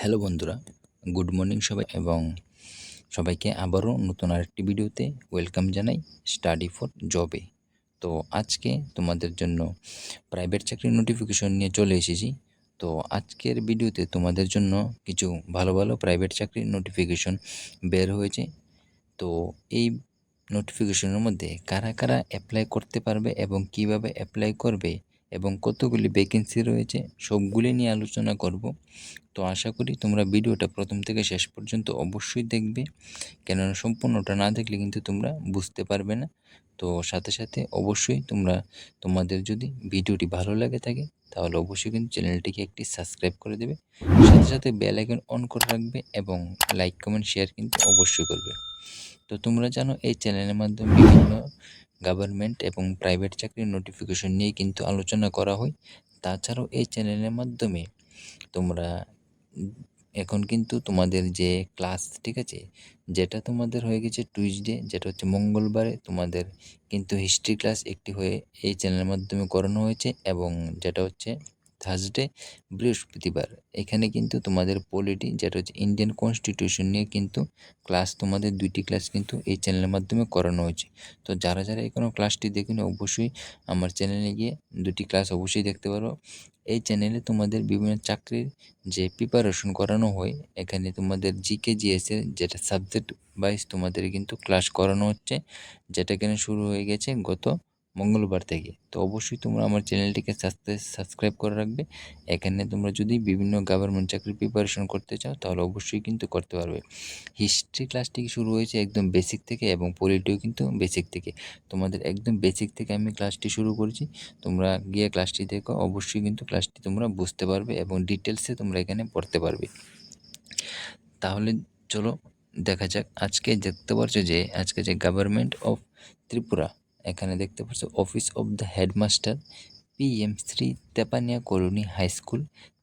Hello বন্ধুরা, good morning সবাই এবং সবাইকে আবারও নতুন আরেকটি ভিডিওতে ওয়েলকাম জানাই স্টাডি ফর জবে তো আজকে তোমাদের জন্য প্রাইভেট চাকরির নোটিফিকেশন নিয়ে চলে এসেছি। তো আজকের ভিডিওতে তোমাদের জন্য কিছু ভালো ভালো প্রাইভেট চাকরির নোটিফিকেশন বের হয়েছে। তো এই নোটিফিকেশনের মধ্যে কারা কারা অ্যাপ্লাই করতে পারবে এবং কীভাবে অ্যাপ্লাই করবে এবং কতগুলি ভ্যাকেন্সি রয়েছে, সবগুলি নিয়ে আলোচনা করব। তো আশা করি তোমরা ভিডিওটা প্রথম থেকে শেষ পর্যন্ত অবশ্যই দেখবে। কেননা সম্পূর্ণটা না দেখলে কিন্তু তোমরা বুঝতে পারবে না। তো সাথে সাথে অবশ্যই তোমরা, তোমাদের যদি ভিডিওটি ভালো লাগে থাকে, তাহলে অবশ্যই কিন্তু চ্যানেলটিকে একটি সাবস্ক্রাইব করে দেবে। সাথে সাথে বেল আইকন অন করে রাখবে এবং লাইক কমেন্ট শেয়ার কিন্তু অবশ্যই করবে। তো তোমরা জানো, এই চ্যানেলের মাধ্যমে বিভিন্ন গভর্নমেন্ট এবং প্রাইভেট চাকরির নোটিফিকেশন নিয়ে কিন্তু আলোচনা করা হয়। তাছাড়াও এই চ্যানেলের মাধ্যমে তোমরা এখন কিন্তু তোমাদের যে ক্লাস ঠিক আছে? যেটা তোমাদের হয়ে গেছে টুইসডে যেটা হচ্ছে মঙ্গলবারে তোমাদের কিন্তু হিস্ট্রি ক্লাস একটি হয়ে এই চ্যানেলের মাধ্যমে করানো হয়েছে এবং যেটা হচ্ছে থার্সডে বৃহস্পতিবার। এখানে কিন্তু তোমাদের পলিটি যেটা হচ্ছে ইন্ডিয়ান কনস্টিটিউশন নিয়ে কিন্তু ক্লাস তোমাদের দুইটি ক্লাস কিন্তু এই চ্যানেলের মাধ্যমে করানো হয়েছে। তো যারা যারা এখনও ক্লাসটি দেখেনি, অবশ্যই আমার চ্যানেলে গিয়ে দুটি ক্লাস অবশ্যই দেখতে পারো। এই চ্যানেলে তোমাদের বিভিন্ন চাকরির যে প্রিপারেশন করানো হয়, এখানে তোমাদের জিকে জিএসের যেটা সাবজেক্ট ওয়াইজ তোমাদের কিন্তু ক্লাস করানো হচ্ছে, যেটা কেন শুরু হয়ে গেছে গত মঙ্গলবার থেকে। তো অবশ্যই তোমরা আমার চ্যানেলটিকে সাবস্ক্রাইব করে রাখবে। এখানে তোমরা যদি বিভিন্ন গভর্নমেন্ট চাকরির প্রিপারেশন করতে চাও, তাহলে অবশ্যই কিন্তু করতে পারবে। হিস্ট্রি ক্লাসটি শুরু হয়েছে একদম বেসিক থেকে এবং পলিটিও কিন্তু বেসিক থেকে। তোমাদের একদম বেসিক থেকে আমি ক্লাসটি শুরু করেছি। তোমরা গিয়ে ক্লাসটি দেখো। অবশ্যই কিন্তু ক্লাসটি তোমরা বুঝতে পারবে এবং ডিটেলসে তোমরা এখানে পড়তে পারবে। তাহলে চলো দেখা যাক। আজকে দেখতে পারছ যে, আজকে যে গভর্নমেন্ট অফ ত্রিপুরা এখানে দেখতে পাচ্ছ office of the headmaster P M Shri Tepania colony high school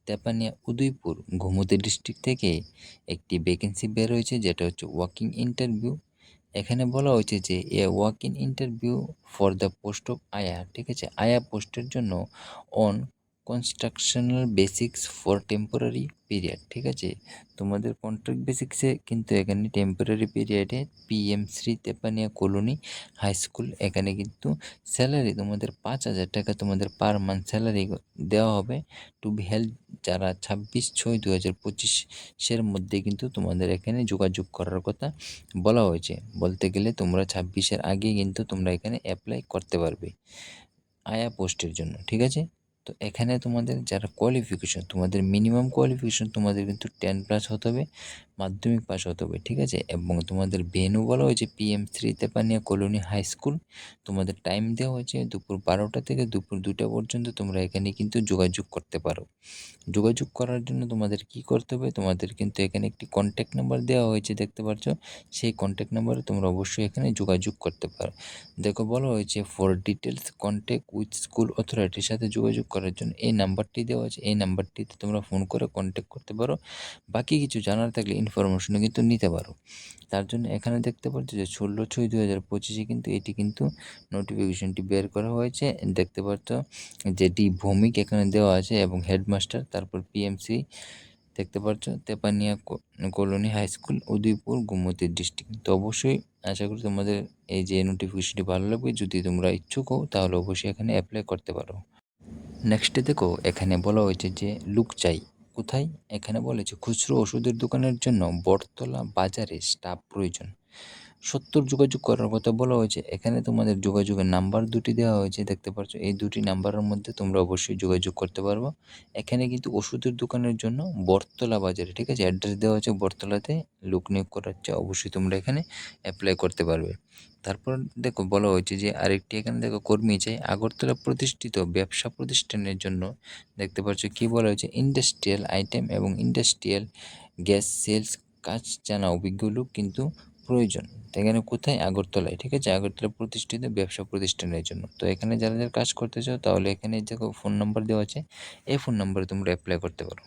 Tepania Udaipur Gomati district থেকে একটি ভ্যাকেন্সি বের হয়েছে, যেটা হচ্ছে ওয়াকিং ইন্টারভিউ এখানে বলা হয়েছে যে, a walking in interview for the post of aya ঠিক আছে? আয়া পোস্টের জন্য on constructional basics for temporary period ঠিক আছে? তোমাদের কন্ট্রাক্ট বেসিক্সে কিন্তু এখানে টেম্পোরারি পিরিয়ডে PM Shri Tepania colony high school এখানে কিন্তু স্যালারি তোমাদের পাঁচ হাজার টাকা তোমাদের পার মান্থ স্যালারি দেওয়া হবে টু বি হেল্প যারা ছাব্বিশ ছয় দু হাজার পঁচিশের মধ্যে কিন্তু তোমাদের এখানে যোগাযোগ করার কথা বলা হয়েছে। বলতে গেলে তোমরা ছাব্বিশের আগে কিন্তু তোমরা এখানে অ্যাপ্লাই করতে পারবে আয়া পোস্টের জন্য, ঠিক আছে? তো এখানে তোমাদের যারা কোয়ালিফিকেশন তোমাদের মিনিমাম কোয়ালিফিকেশন তোমাদের কিন্তু টেন প্লাস হতে হবে। মাধ্যমিক পাস হতে হবে, ঠিক আছে? এবং তোমাদের ভেনু বলা হয়েছে PM Shri Tepania colony high school. তোমাদের টাইম দেওয়া হয়েছে দুপুর বারোটা থেকে দুপুর দুটা পর্যন্ত তোমরা এখানে কিন্তু যোগাযোগ করতে পারো। যোগাযোগ করার জন্য তোমাদের কি করতে হবে? তোমাদের কিন্তু এখানে একটি কন্ট্যাক্ট নাম্বার দেওয়া হয়েছে, দেখতে পাচ্ছ সেই কন্ট্যাক্ট নাম্বারে তোমরা অবশ্যই এখানে যোগাযোগ করতে পারো। দেখো, বলা হয়েছে for details contact with school অথরিটির সাথে যোগাযোগ করার জন্য এই নাম্বারটি দেওয়া আছে। এই নাম্বারটিতে তোমরা ফোন করে কন্ট্যাক্ট করতে পারো। বাকি কিছু জানার থাকলে ইনফরমেশনও কিন্তু নিতে পারো। তার জন্য এখানে দেখতে পাচ্ছ যে ষোলো ছয় দু হাজার পঁচিশে কিন্তু এটি কিন্তু নোটিফিকেশনটি বের করা হয়েছে। দেখতে পাচ্ছ যেটি ভৌমিক এখানে দেওয়া আছে এবং হেডমাস্টার তারপর পিএমসি দেখতে পাচ্ছ Tepania colony high school Udaipur, Gomati district তো অবশ্যই আশা করি তোমাদের এই যে নোটিফিকেশনটি ভালো লাগবে। যদি তোমরা ইচ্ছুক হও, তাহলে অবশ্যই এখানে অ্যাপ্লাই করতে পারো। নেক্সটে দেখো, এখানে বলা হয়েছে যে লুক চাই কোথায়? এখানে বলেছে খুচরো ওষুধের দোকানের জন্য বটতলা বাজারে স্টাফ প্রয়োজন। সত্তর যোগাযোগ করার কথা বলা হয়েছে। এখানে তোমাদের যোগাযোগের নাম্বার দুটি দেওয়া হয়েছে, দেখতে পাচ্ছ। এই দুটি নাম্বারের মধ্যে তোমরা অবশ্যই যোগাযোগ করতে পারব। এখানে কিন্তু ওষুধের দোকানের জন্য বটতলা বাজারে, ঠিক আছে? অ্যাড্রেস দেওয়া হয়েছে বটতলাতে। লোক নিয়োগ করাচ্ছে অবশ্যই তোমরা এখানে অ্যাপ্লাই করতে পারবে। তারপর দেখো, বলা হয়েছে যে আরেকটি এখানে দেখো, কর্মী চাই আগরতলা প্রতিষ্ঠিত ব্যবসা প্রতিষ্ঠানের জন্য দেখতে পাচ্ছ কি বলা হয়েছে? ইন্ডাস্ট্রিয়াল আইটেম এবং ইন্ডাস্ট্রিয়াল গ্যাস সেলস কাজ জানা অভিজ্ঞ লোক কিন্তু প্রয়োজন। এখানে কোথায়? আগরতলায়, ঠিক আছে? আগরতলা প্রতিষ্ঠিত ব্যবসা প্রতিষ্ঠানের জন্য। তো এখানে যারা যারা কাজ করতে চাও, তাহলে এখানে দেখো ফোন নাম্বার দেওয়া আছে। এই ফোন নাম্বারে তোমরা অ্যাপ্লাই করতে পারো।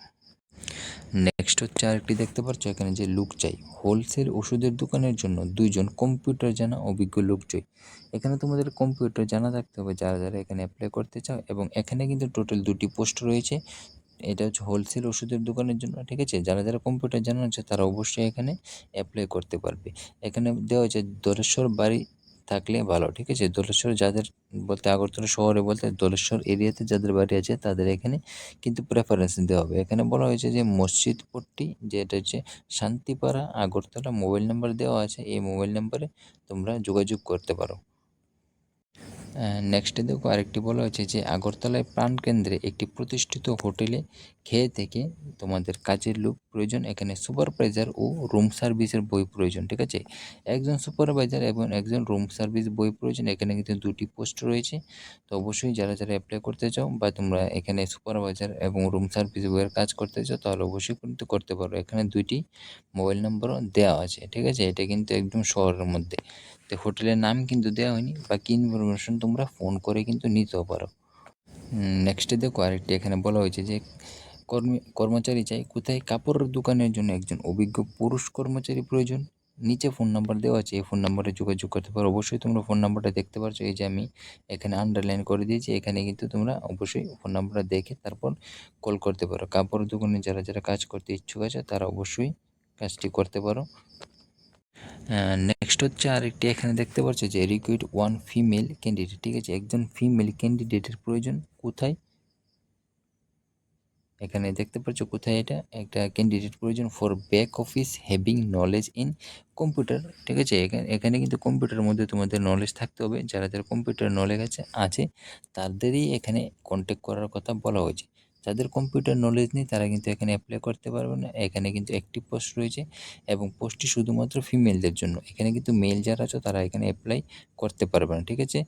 নেক্সট হচ্ছে আরেকটি দেখতে পাচ্ছ, এখানে যে লুক চাই। হোলসেল ওষুধের দোকানের জন্য দুইজন কম্পিউটার জানা অভিজ্ঞ লোক চাই। এখানে তোমাদের কম্পিউটার জানা থাকতে হবে, যারা যারা এখানে অ্যাপ্লাই করতে চাও। এবং এখানে কিন্তু টোটাল দুটি পোস্ট রয়েছে। এটা হচ্ছে হোলসেল ওষুধের দোকানের জন্য, ঠিক আছে? যারা যারা কম্পিউটার জানা আছে, তারা অবশ্যই এখানে অ্যাপ্লাই করতে পারবে। এখানে দেওয়া হয়েছে দোলেশ্বর বাড়ি থাকলে ভালো, ঠিক আছে? দোলেশ্বর যাদের বলতে আগরতলা শহরে বলতে দোলেশ্বর এরিয়াতে যাদের বাড়ি আছে, তাদের এখানে কিন্তু প্রেফারেন্স দেওয়া হবে। এখানে বলা হয়েছে যে মসজিদপট্টি, যেটা হচ্ছে শান্তিপাড়া আগরতলা মোবাইল নাম্বার দেওয়া আছে। এই মোবাইল নাম্বারে তোমরা যোগাযোগ করতে পারো। নেক্সটে দেখো আরেকটি বলা হয়েছে যে আগরতলায় প্রাণকেন্দ্রে একটি প্রতিষ্ঠিত হোটেলে খেয়ে থেকে তোমাদের কাজের লোক প্রয়োজন। এখানে সুপারভাইজার ও রুম সার্ভিসের বই প্রয়োজন, ঠিক আছে? একজন সুপারভাইজার এবং একজন রুম সার্ভিস বই প্রয়োজন। এখানে কিন্তু দুটি পোস্ট রয়েছে। তো অবশ্যই যারা যারা অ্যাপ্লাই করতে চাও বা তোমরা এখানে সুপারভাইজার এবং রুম সার্ভিস বইয়ের কাজ করতে চাও, তাহলে অবশ্যই কিন্তু করতে পারো। এখানে দুইটি মোবাইল নম্বরও দেওয়া আছে, ঠিক আছে? এটা কিন্তু একদম শহরের মধ্যে। তো হোটেলের নাম কিন্তু দেওয়া হয়নি, বাকি ইনফরমেশন তোমরা ফোন করে কিন্তু নিতেও পারো। নেক্সটে দেখো আরেকটি, এখানে বলা হয়েছে যে কর্মী, কর্মচারী চাই, কোথায়? কাপড়ের দোকানের জন্য একজন অভিজ্ঞ পুরুষ কর্মচারী প্রয়োজন। নিচে ফোন নাম্বার দেওয়া আছে, এই ফোন নাম্বারে যোগাযোগ করতে পারো। অবশ্যই তোমরা ফোন নাম্বারটা দেখতে পারছ, এই যে আমি এখানে আন্ডারলাইন করে দিয়েছি, এখানে কিন্তু তোমরা অবশ্যই ফোন নাম্বারটা দেখে তারপর কল করতে পারো। কাপড় দোকানে যারা যারা কাজ করতে ইচ্ছুক আছে, তারা অবশ্যই কাজটি করতে পারো। নেক্সট হচ্ছে আরেকটি, এখানে দেখতে পাচ্ছ যে রিকুইড ওয়ান ফিমেল ক্যান্ডিডেট ঠিক আছে? একজন ফিমেল ক্যান্ডিডেটের প্রয়োজন কোথায়? এখানে দেখতে পাচ্ছ কোথায় এটা? একটা ক্যান্ডিডেট প্রয়োজন for back office having knowledge in computer ঠিক আছে? এখানে এখানে কিন্তু কম্পিউটারের মধ্যে তোমাদের নলেজ থাকতে হবে। যারা যারা কম্পিউটার নলেজ আছে আছে, তাদেরই এখানে কন্ট্যাক্ট করার কথা বলা হয়েছে। যাদের কম্পিউটার নলেজ নেই, তারা কিন্তু এখানে অ্যাপ্লাই করতে পারবে না। এখানে কিন্তু একটি পোস্ট রয়েছে এবং পোস্টটি শুধুমাত্র ফিমেলদের জন্য। এখানে কিন্তু মেল যারা আছো, তারা এখানে অ্যাপ্লাই করতে পারবে না, ঠিক আছে?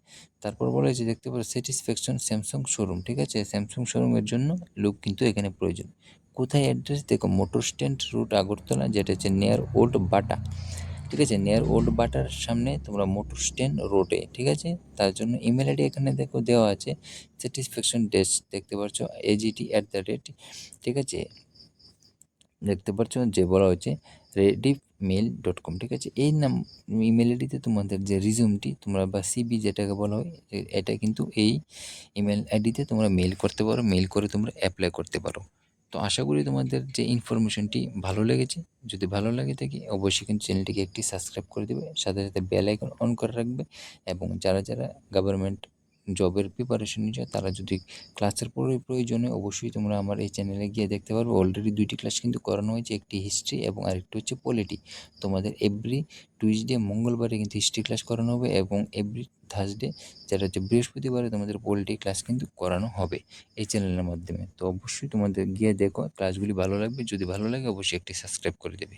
তারপর বলা হয়েছে, দেখতে পারো স্যাটিসফ্যাকশন স্যামসাং শোরুম ঠিক আছে? স্যামসাং শোরুমের জন্য লোক কিন্তু এখানে প্রয়োজন। কোথায় অ্যাড্রেস দেখো মোটর স্ট্যান্ড রুট আগরতলা, যেটা হচ্ছে নিয়ার ওল্ড বাটা ঠিক আছে নিয়ার ওল্ড বাটার সামনে তোমরা মোটর স্ট্যান্ড রোডে ঠিক আছে? তার জন্য ইমেল আইডি এখানে দেখো, দেওয়া আছে। স্যাটিসফ্যাকশন ডেস্ক দেখতে পাচ্ছ এজিটি অ্যাট দ্য রেট ঠিক আছে? দেখতে পাচ্ছ যে বলা হচ্ছে রেডি মেল ডট কম ঠিক আছে? এই নাম ইমেল আইডিতে তোমাদের যে রিজিউমটি তোমরা বা সিবি যেটাকে বলা হয় এটা কিন্তু এই ইমেল আইডিতে তোমরা মেল করতে পারো মেল করে তোমরা অ্যাপ্লাই করতে পারো। তো আশা করি তোমাদের যে ইনফরমেশনটি ভালো লেগেছে। যদি ভালো লাগে থাকে অবশ্যই কিন্তু চ্যানেলটিকে একটি সাবস্ক্রাইব করে দেবে। সাথে সাথে বেল আইকন অন করে রাখবে এবং যারা যারা গভর্নমেন্ট জবের প্রিপারেশন নিচ্ছ তারা যদি ক্লাসের পরে প্রয়োজনে অবশ্যই তোমরা আমার এই চ্যানেলে গিয়ে দেখতে পারবে। অলরেডি দুইটি ক্লাস কিন্তু করানো হয়েছে, একটি হিস্ট্রি এবং আরেকটি হচ্ছে পলিটি তোমাদের এভরি টুইসডে মঙ্গলবারে কিন্তু হিস্ট্রি ক্লাস করানো হবে এবং এভরি থার্সডে যেটা হচ্ছে বৃহস্পতিবারে তোমাদের পোলট্রি ক্লাস কিন্তু করানো হবে এই চ্যানেলের মাধ্যমে। তো অবশ্যই তোমাদের গিয়ে দেখো ক্লাসগুলি ভালো লাগবে। যদি ভালো লাগে, অবশ্যই একটি সাবস্ক্রাইব করে দেবে।